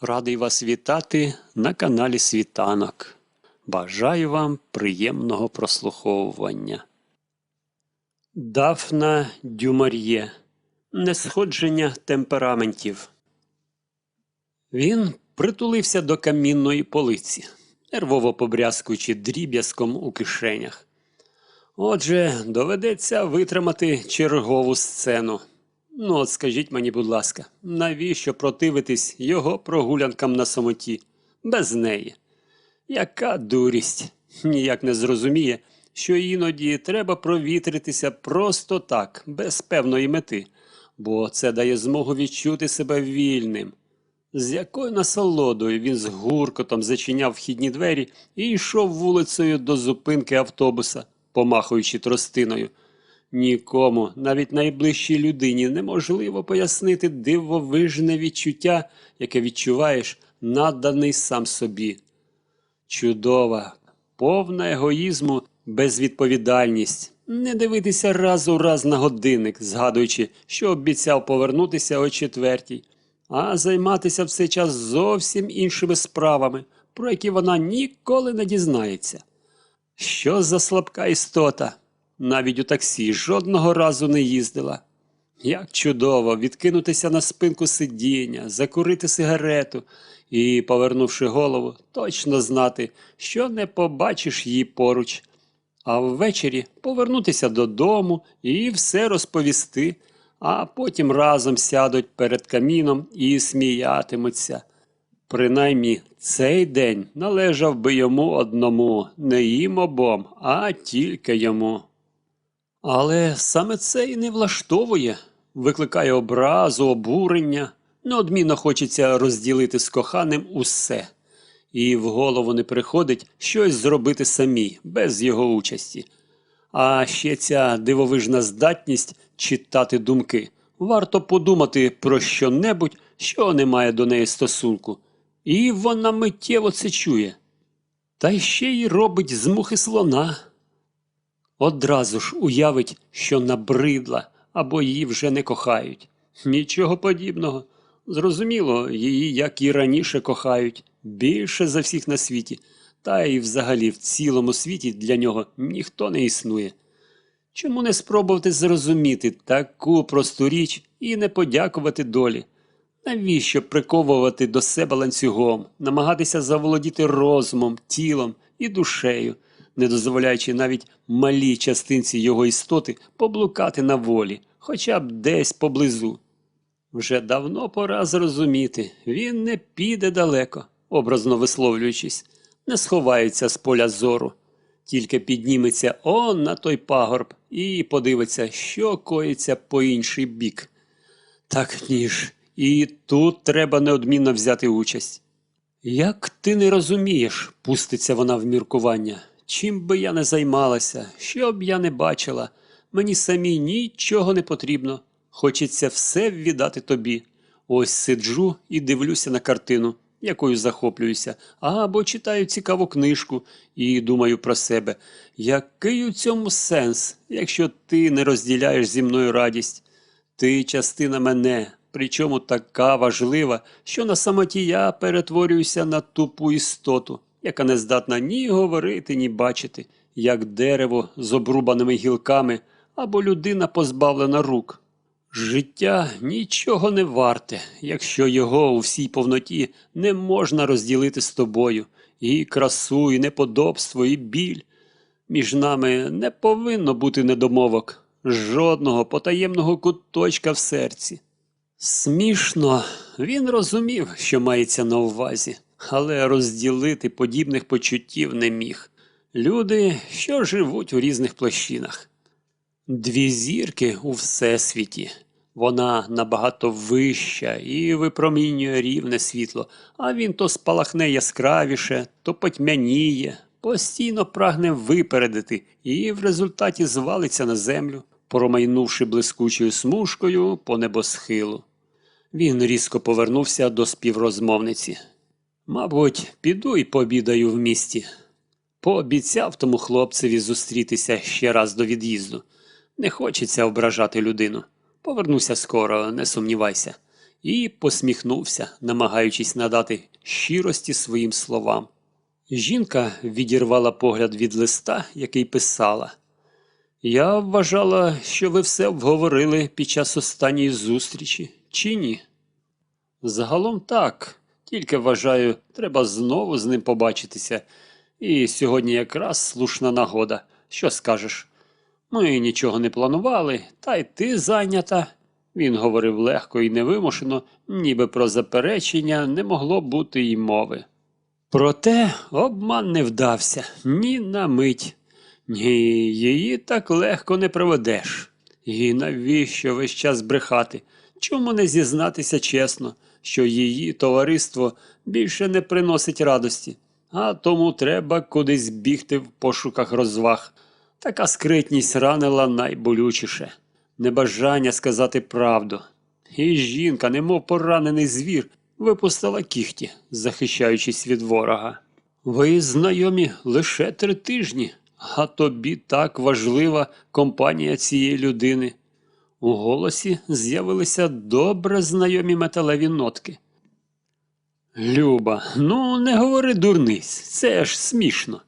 Радий вас вітати на каналі Світанок. Бажаю вам приємного прослуховування. Дафна Дюмар'є. Несходження темпераментів. Він притулився до камінної полиці, нервово побрязкуючи дріб'язком у кишенях. Отже, доведеться витримати чергову сцену. Ну, от скажіть мені, будь ласка, навіщо противитись його прогулянкам на самоті, без неї? Яка дурість! Ніяк не зрозуміє, що іноді треба провітритися просто так, без певної мети, бо це дає змогу відчути себе вільним. З якою насолодою він з гуркотом зачиняв вхідні двері і йшов вулицею до зупинки автобуса, помахуючи тростиною. Нікому, навіть найближчій людині, неможливо пояснити дивовижне відчуття, яке відчуваєш, наданий сам собі. Чудова, повна егоїзму, безвідповідальність. Не дивитися раз у раз на годинник, згадуючи, що обіцяв повернутися о четвертій, а займатися все час зовсім іншими справами, про які вона ніколи не дізнається. Що за слабка істота? Навіть у таксі жодного разу не їздила. Як чудово відкинутися на спинку сидіння, закурити сигарету і, повернувши голову, точно знати, що не побачиш її поруч, а ввечері повернутися додому і все розповісти, а потім разом сядуть перед каміном і сміятимуться. Принаймні, цей день належав би йому одному, не їм обом, а тільки йому. Але саме це і не влаштовує, викликає образу, обурення. Неодмінно хочеться розділити з коханим усе, і в голову не приходить щось зробити самі, без його участі. А ще ця дивовижна здатність читати думки. Варто подумати про що-небудь, що не має до неї стосунку, і вона миттєво це чує. Та ще й робить з мухи слона. Одразу ж уявить, що набридла або її вже не кохають. Нічого подібного. Зрозуміло, її, як і раніше, кохають, більше за всіх на світі, та й взагалі в цілому світі для нього ніхто не існує. Чому не спробувати зрозуміти таку просту річ і не подякувати долі? Навіщо приковувати до себе ланцюгом, намагатися заволодіти розумом, тілом і душею? Не дозволяючи навіть малій частинці його істоти поблукати на волі, хоча б десь поблизу. Вже давно пора зрозуміти, він не піде далеко, образно висловлюючись, не сховається з поля зору, тільки підніметься он на той пагорб і подивиться, що коїться по інший бік. Так ні ж, і тут треба неодмінно взяти участь. Як ти не розумієш, пуститься вона в міркування. Чим би я не займалася, що б я не бачила, мені самій нічого не потрібно. Хочеться все віддати тобі. Ось сиджу і дивлюся на картину, якою захоплююся, або читаю цікаву книжку і думаю про себе, який у цьому сенс, якщо ти не розділяєш зі мною радість? Ти частина мене, причому така важлива, що на самоті я перетворююся на тупу істоту яка не здатна ні говорити, ні бачити, як дерево з обрубаними гілками або людина позбавлена рук. Життя нічого не варте, якщо його у всій повноті не можна розділити з тобою, і красу, і неподобство, і біль. Між нами не повинно бути недомовок, жодного потаємного куточка в серці. Смішно, він розумів, що мається на увазі але розділити подібних почуттів не міг. Люди, що живуть у різних площинах. Дві зірки у всесвіті. Вона набагато вища і випромінює рівне світло, а він то спалахне яскравіше, то потьмяніє, постійно прагне випередити і в результаті звалиться на землю, промайнувши блискучою смужкою по небосхилу. Він різко повернувся до співрозмовниці. Мабуть, піду і побідаю в місті. Пообіцяв тому хлопцеві зустрітися ще раз до від'їзду. Не хочеться ображати людину. Повернуся скоро, не сумнівайся. і посміхнувся, намагаючись надати щирості своїм словам. Жінка відірвала погляд від листа, який писала. Я вважала, що ви все обговорили під час останньої зустрічі, чи ні? Загалом так, тільки вважаю, треба знову з ним побачитися. І сьогодні якраз слушна нагода. Що скажеш? Ми нічого не планували, та й ти зайнята. Він говорив легко і невимушено, ніби про заперечення не могло бути й мови. Проте обман не вдався ні на мить. Ні, її так легко не проведеш. І навіщо весь час брехати? Чому не зізнатися чесно, що її товариство більше не приносить радості, а тому треба кудись бігти в пошуках розваг. Така скритність ранила найболючіше небажання сказати правду. І жінка, немов поранений звір, випустила кіхті, захищаючись від ворога. Ви знайомі лише три тижні, а тобі так важлива компанія цієї людини. У голосі з'явилися добре знайомі металеві нотки. Люба, ну не говори дурниць, це ж смішно.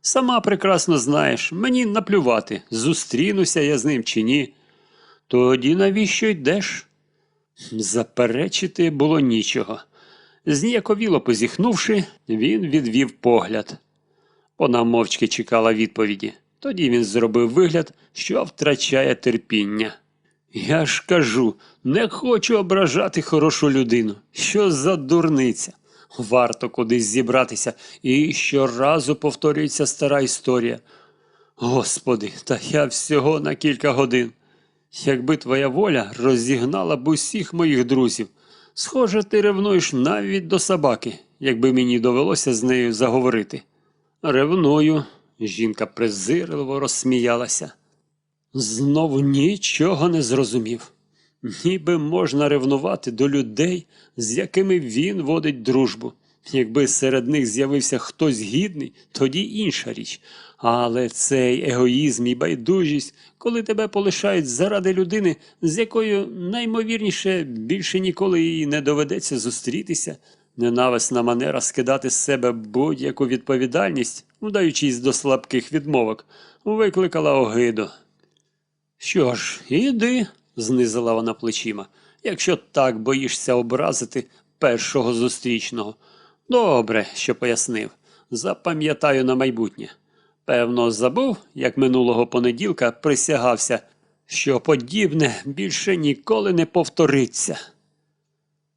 Сама прекрасно знаєш, мені наплювати, зустрінуся я з ним чи ні. Тоді навіщо йдеш? Заперечити було нічого. Зніяковіло позіхнувши, він відвів погляд. Вона мовчки чекала відповіді. Тоді він зробив вигляд, що втрачає терпіння. Я ж кажу, не хочу ображати хорошу людину. Що за дурниця? Варто кудись зібратися, і щоразу повторюється стара історія. Господи, та я всього на кілька годин. Якби твоя воля розігнала б усіх моїх друзів. Схоже, ти ревнуєш навіть до собаки, якби мені довелося з нею заговорити. Ревную, жінка презирливо розсміялася. Знову нічого не зрозумів. Ніби можна ревнувати до людей, з якими він водить дружбу. Якби серед них з'явився хтось гідний, тоді інша річ. Але цей егоїзм і байдужість, коли тебе полишають заради людини, з якою наймовірніше більше ніколи їй не доведеться зустрітися, ненависна манера скидати з себе будь-яку відповідальність, вдаючись до слабких відмовок, викликала огиду. Що ж, іди, знизила вона плечима, якщо так боїшся образити першого зустрічного. Добре, що пояснив. Запам'ятаю на майбутнє. Певно, забув, як минулого понеділка присягався, що подібне більше ніколи не повториться.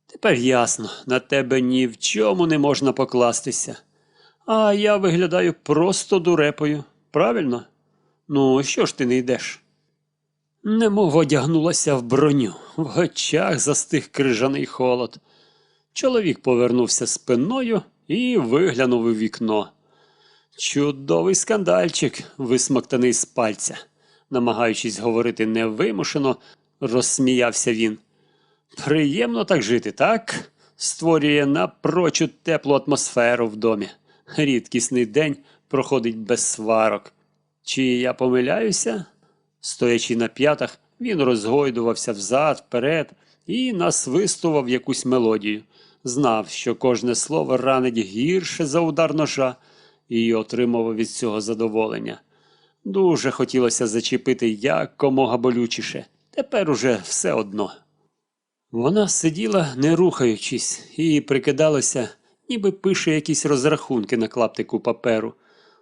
Тепер ясно, на тебе ні в чому не можна покластися. А я виглядаю просто дурепою, правильно? Ну, що ж ти не йдеш? Немов одягнулася в броню, в очах застиг крижаний холод. Чоловік повернувся спиною і виглянув у вікно. Чудовий скандальчик, висмоктаний з пальця. Намагаючись говорити невимушено, розсміявся він. Приємно так жити, так? Створює напрочуд теплу атмосферу в домі. Рідкісний день проходить без сварок. Чи я помиляюся? Стоячи на п'ятах, він розгойдувався взад, вперед і насвистував якусь мелодію. Знав, що кожне слово ранить гірше за удар ножа, і отримував від цього задоволення. Дуже хотілося зачепити якомога болючіше. Тепер уже все одно. Вона сиділа, не рухаючись, і прикидалося, ніби пише якісь розрахунки на клаптику паперу.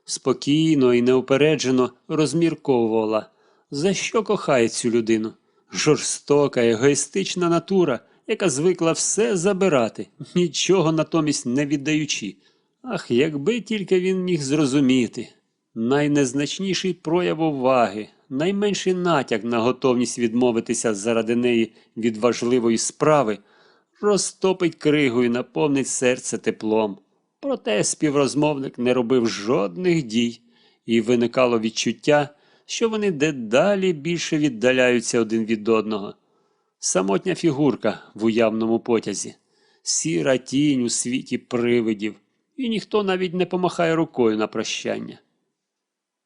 Спокійно і неупереджено розмірковувала, за що кохає цю людину. Жорстока, егоїстична натура, яка звикла все забирати, нічого натомість не віддаючи. Ах, якби тільки він міг зрозуміти. Найнезначніший прояв уваги, найменший натяк на готовність відмовитися заради неї від важливої справи, розтопить кригу і наповнить серце теплом. Проте співрозмовник не робив жодних дій, і виникало відчуття, що вони дедалі більше віддаляються один від одного. Самотня фігурка в уявному потязі, сіра тінь у світі привидів, і ніхто навіть не помахає рукою на прощання.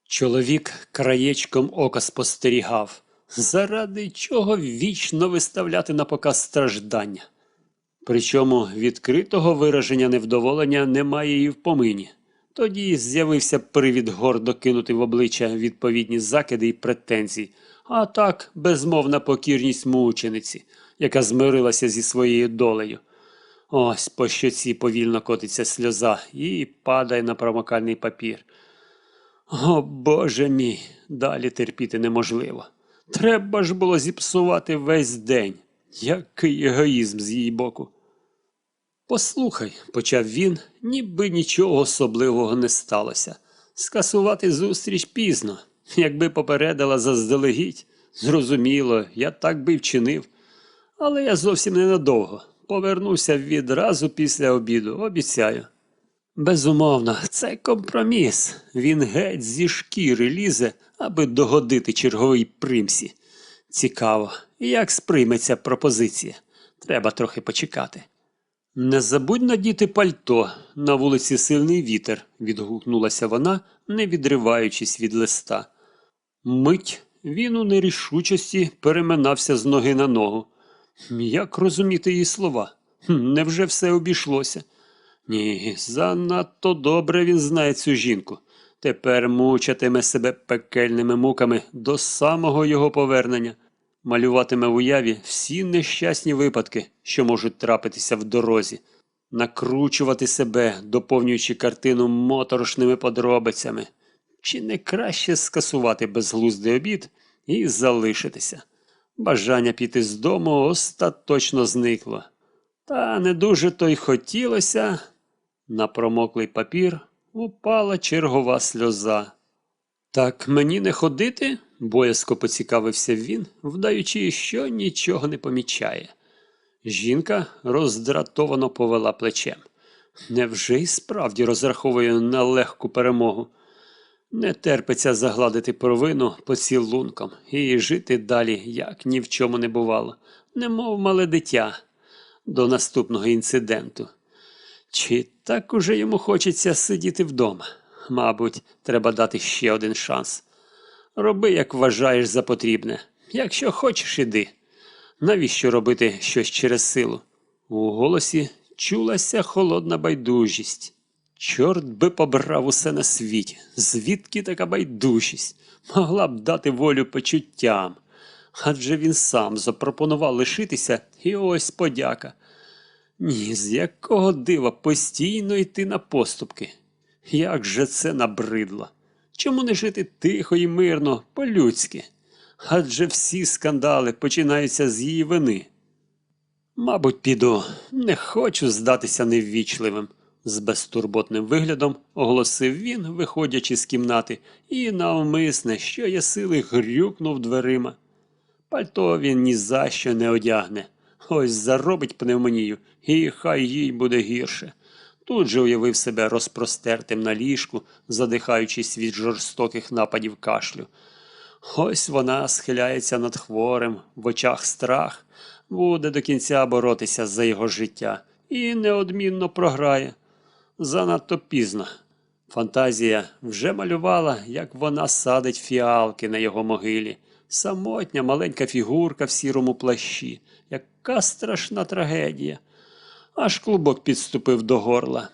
Чоловік краєчком ока спостерігав, заради чого вічно виставляти на показ страждання. Причому відкритого вираження невдоволення немає і в помині. Тоді з'явився привід гордо кинути в обличчя відповідні закиди і претензії, а так безмовна покірність мучениці, яка змирилася зі своєю долею. Ось по щоці повільно котиться сльоза і падає на промокальний папір. О, Боже мій, далі терпіти неможливо. Треба ж було зіпсувати весь день. Який егоїзм з її боку. Послухай, почав він, ніби нічого особливого не сталося. Скасувати зустріч пізно. Якби попередила заздалегідь, зрозуміло, я так би вчинив. Але я зовсім ненадовго. Повернуся відразу після обіду, обіцяю. Безумовно, це компроміс. Він геть зі шкіри лізе, аби догодити черговій примсі. Цікаво, як сприйметься пропозиція. Треба трохи почекати. Не забудь надіти пальто, на вулиці сильний вітер, відгукнулася вона, не відриваючись від листа. Мить він у нерішучості переминався з ноги на ногу. Як розуміти її слова? Невже все обійшлося? Ні, занадто добре він знає цю жінку. Тепер мучатиме себе пекельними муками до самого його повернення, малюватиме в уяві всі нещасні випадки, що можуть трапитися в дорозі, накручувати себе, доповнюючи картину моторошними подробицями. Чи не краще скасувати безглуздий обід і залишитися? Бажання піти з дому остаточно зникло. Та не дуже то й хотілося. На промоклий папір упала чергова сльоза. Так мені не ходити? Боязко поцікавився він, вдаючи, що нічого не помічає. Жінка роздратовано повела плечем. Невже й справді розраховує на легку перемогу? Не терпиться загладити провину поцілунком і жити далі, як ні в чому не бувало, немов мале дитя до наступного інциденту. Чи так уже йому хочеться сидіти вдома? Мабуть, треба дати ще один шанс. Роби, як вважаєш за потрібне. Якщо хочеш, іди. Навіщо робити щось через силу? У голосі чулася холодна байдужість. Чорт би побрав усе на світі. Звідки така байдужість? Могла б дати волю почуттям. Адже він сам запропонував лишитися, і ось подяка. Ні, з якого дива постійно йти на поступки. Як же це набридло? Чому не жити тихо і мирно, по-людськи? Адже всі скандали починаються з її вини. Мабуть, піду, не хочу здатися неввічливим, з безтурботним виглядом оголосив він, виходячи з кімнати, і навмисне, що є сили, грюкнув дверима. Пальто він ні за що не одягне. Ось заробить пневмонію, і хай їй буде гірше. Тут же уявив себе розпростертим на ліжку, задихаючись від жорстоких нападів кашлю. Ось вона схиляється над хворим, в очах страх, буде до кінця боротися за його життя і неодмінно програє. Занадто пізно. Фантазія вже малювала, як вона садить фіалки на його могилі. Самотня маленька фігурка в сірому плащі. Яка страшна трагедія. Аж клубок підступив до горла.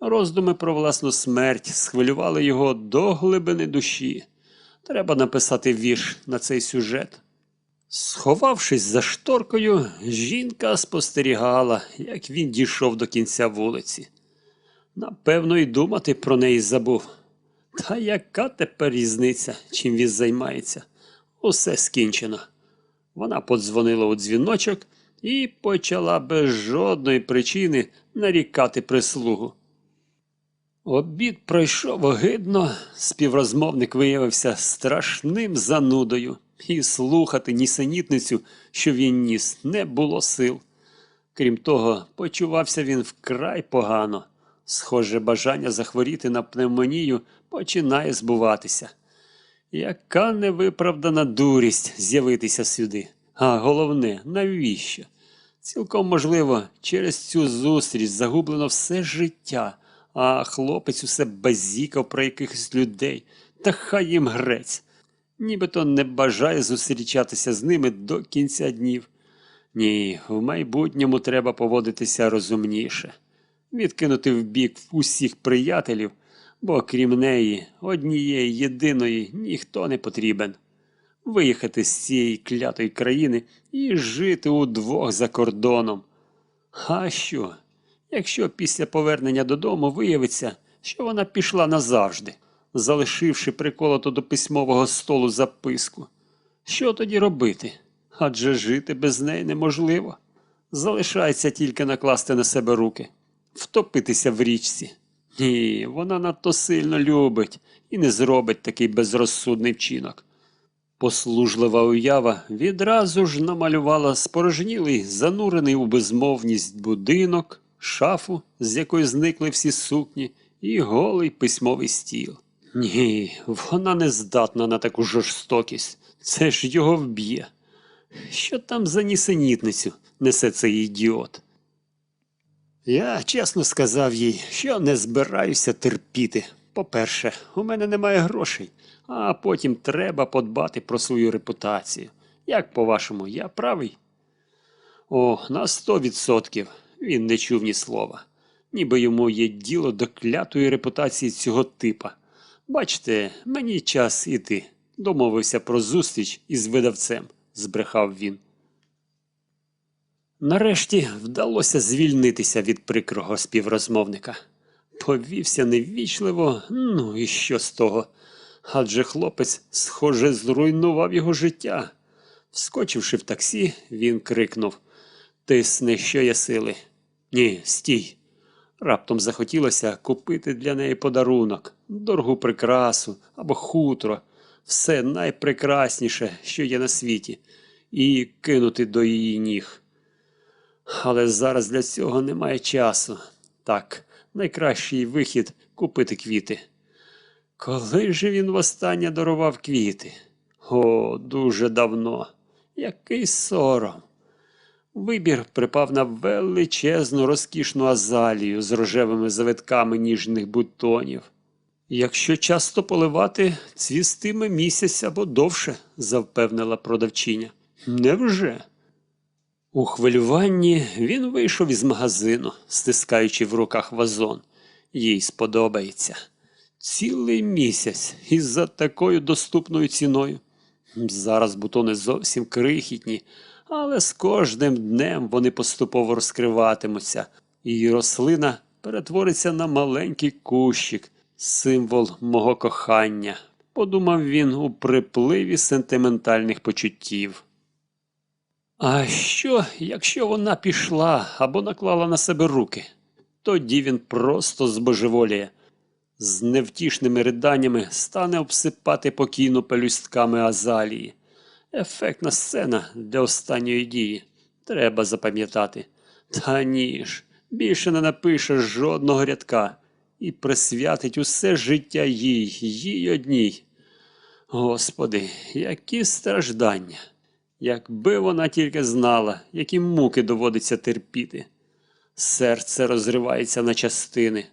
Роздуми про власну смерть схвилювали його до глибини душі. Треба написати вірш на цей сюжет. Сховавшись за шторкою, жінка спостерігала, як він дійшов до кінця вулиці. Напевно, і думати про неї забув. Та яка тепер різниця, чим він займається? Усе скінчено. Вона подзвонила у дзвіночок і почала без жодної причини нарікати прислугу. Обід пройшов огидно, співрозмовник виявився страшним занудою, і слухати нісенітницю, що він ніс, не було сил. Крім того, почувався він вкрай погано. Схоже, бажання захворіти на пневмонію починає збуватися. Яка невиправдана дурість з'явитися сюди. А головне, навіщо? Цілком можливо, через цю зустріч загублено все життя, а хлопець усе базікав про якихось людей, та хай їм грець. Нібито не бажає зустрічатися з ними до кінця днів. Ні, в майбутньому треба поводитися розумніше, відкинути вбік усіх приятелів, бо крім неї, однієї єдиної, ніхто не потрібен. Виїхати з цієї клятої країни і жити удвох за кордоном. А що, якщо після повернення додому виявиться, що вона пішла назавжди, залишивши приколото до письмового столу записку? Що тоді робити? Адже жити без неї неможливо. Залишається тільки накласти на себе руки, втопитися в річці. Ні, вона надто сильно любить і не зробить такий безрозсудний вчинок. Послужлива уява відразу ж намалювала спорожнілий, занурений у безмовність будинок, шафу, з якої зникли всі сукні, і голий письмовий стіл. Ні, вона не здатна на таку жорстокість. Це ж його вб'є. Що там за нісенітницю несе цей ідіот? Я чесно сказав їй, що не збираюся терпіти. По-перше, у мене немає грошей, а потім треба подбати про свою репутацію. Як по-вашому, я правий? О, на сто відсотків він не чув ні слова. Ніби йому є діло до клятої репутації цього типа. Бачите, мені час іти. Домовився про зустріч із видавцем, збрехав він. Нарешті вдалося звільнитися від прикрого співрозмовника. Повівся невічливо, ну і що з того? Адже хлопець, схоже, зруйнував його життя. Вскочивши в таксі, він крикнув Тисни, що є сили. Ні, стій. Раптом захотілося купити для неї подарунок, дорогу прикрасу або хутро, все найпрекрасніше, що є на світі, і кинути до її ніг. Але зараз для цього немає часу. Так, найкращий вихід купити квіти. Коли ж він востаннє дарував квіти? О, дуже давно. Який сором. Вибір припав на величезну розкішну азалію з рожевими завитками ніжних бутонів. Якщо часто поливати, цвістиме місяць або довше, завпевнила продавчиня. Невже? У хвилюванні він вийшов із магазину, стискаючи в руках вазон. Їй сподобається. Цілий місяць із за такою доступною ціною. Зараз бутони зовсім крихітні, але з кожним днем вони поступово розкриватимуться, і рослина перетвориться на маленький кущик, символ мого кохання, подумав він у припливі сентиментальних почуттів. А що, якщо вона пішла або наклала на себе руки? Тоді він просто збожеволіє. З невтішними риданнями стане обсипати покійну пелюстками азалії. Ефектна сцена для останньої дії. Треба запам'ятати. Та ні ж, більше не напише жодного рядка і присвятить усе життя їй, їй одній. Господи, які страждання! Якби вона тільки знала, які муки доводиться терпіти. Серце розривається на частини.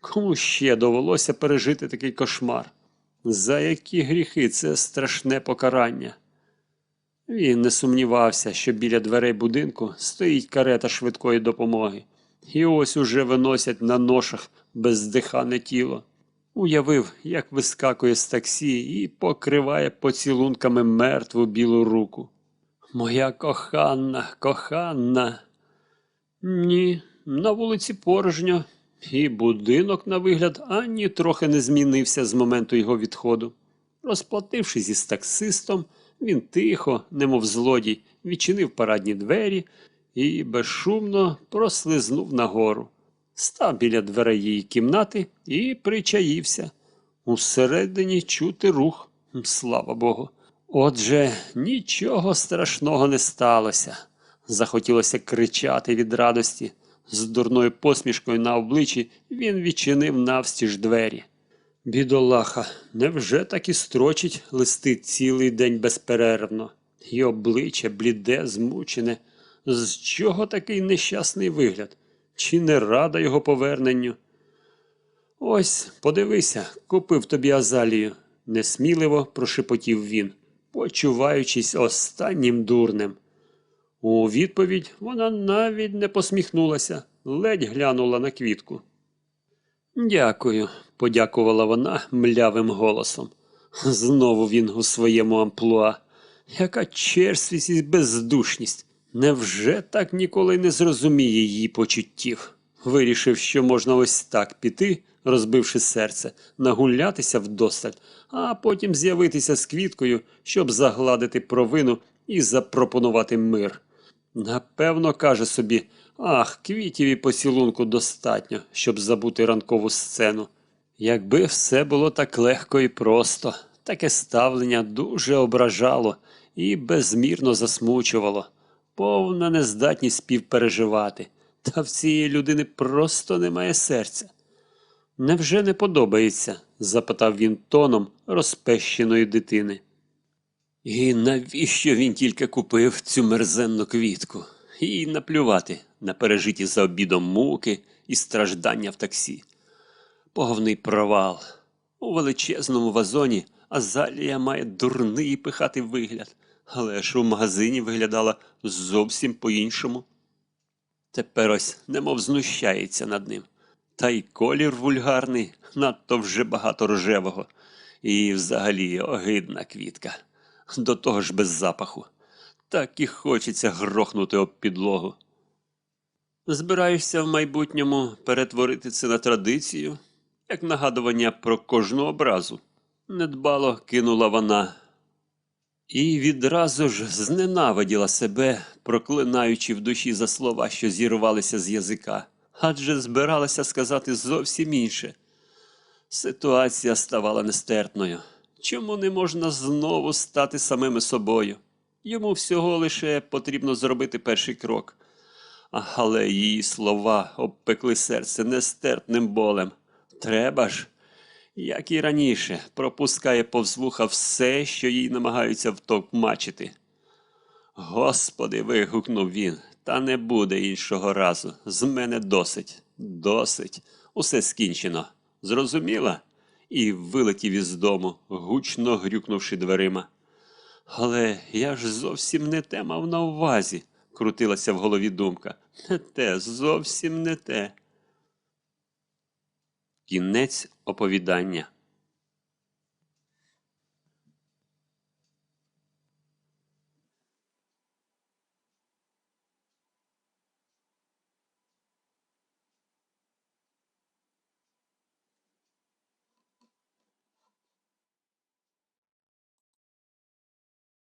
Кому ще довелося пережити такий кошмар? За які гріхи це страшне покарання? Він не сумнівався, що біля дверей будинку стоїть карета швидкої допомоги, і ось уже виносять на ношах бездихане тіло. Уявив, як вискакує з таксі і покриває поцілунками мертву білу руку. Моя коханна, коханна. Ні, на вулиці порожньо, і будинок, на вигляд, ані трохи не змінився з моменту його відходу. Розплатившись із таксистом, він тихо, немов злодій, відчинив парадні двері і безшумно прослизнув нагору. Став біля дверей її кімнати і причаївся. Усередині чути рух, слава Богу. Отже, нічого страшного не сталося. Захотілося кричати від радості. З дурною посмішкою на обличчі він відчинив навстіж двері. Бідолаха, невже так і строчить листи цілий день безперервно? І обличчя бліде, змучене. З чого такий нещасний вигляд? Чи не рада його поверненню? Ось, подивися, купив тобі азалію, несміливо прошепотів він, почуваючись останнім дурнем. У відповідь вона навіть не посміхнулася, ледь глянула на квітку. Дякую, подякувала вона млявим голосом. Знову він у своєму амплуа. Яка черствість і бездушність. Невже так ніколи не зрозуміє її почуттів? Вирішив, що можна ось так піти, розбивши серце, нагулятися вдосталь, а потім з'явитися з квіткою, щоб загладити провину і запропонувати мир. Напевно, каже собі, ах, квітів і поцілунку достатньо, щоб забути ранкову сцену. Якби все було так легко і просто, таке ставлення дуже ображало і безмірно засмучувало, повна нездатність співпереживати. Та в цієї людини просто немає серця. Невже не подобається? запитав він тоном розпещеної дитини. І навіщо він тільки купив цю мерзенну квітку? І наплювати на пережиті за обідом муки і страждання в таксі. Повний провал. У величезному вазоні Азалія має дурний пихатий вигляд, але ж у магазині виглядала зовсім по-іншому. Тепер ось немов знущається над ним. Та й колір вульгарний, надто вже багато рожевого. І взагалі огидна квітка. До того ж без запаху. Так і хочеться грохнути об підлогу. Збираєшся в майбутньому перетворити це на традицію, як нагадування про кожну образу. Недбало кинула вона. І відразу ж зненавиділа себе, проклинаючи в душі за слова, що зірвалися з язика, адже збиралася сказати зовсім інше. Ситуація ставала нестерпною. Чому не можна знову стати самими собою? Йому всього лише потрібно зробити перший крок. Але її слова обпекли серце нестерпним болем. Треба ж, як і раніше, пропускає повз вуха все, що їй намагаються втокмачити. Господи, вигукнув він, та не буде іншого разу. З мене досить, досить. Усе скінчено. Зрозуміла? І вилетів із дому, гучно грюкнувши дверима. Але я ж зовсім не те мав на увазі, крутилася в голові думка. Не те, зовсім не те. Кінець оповідання.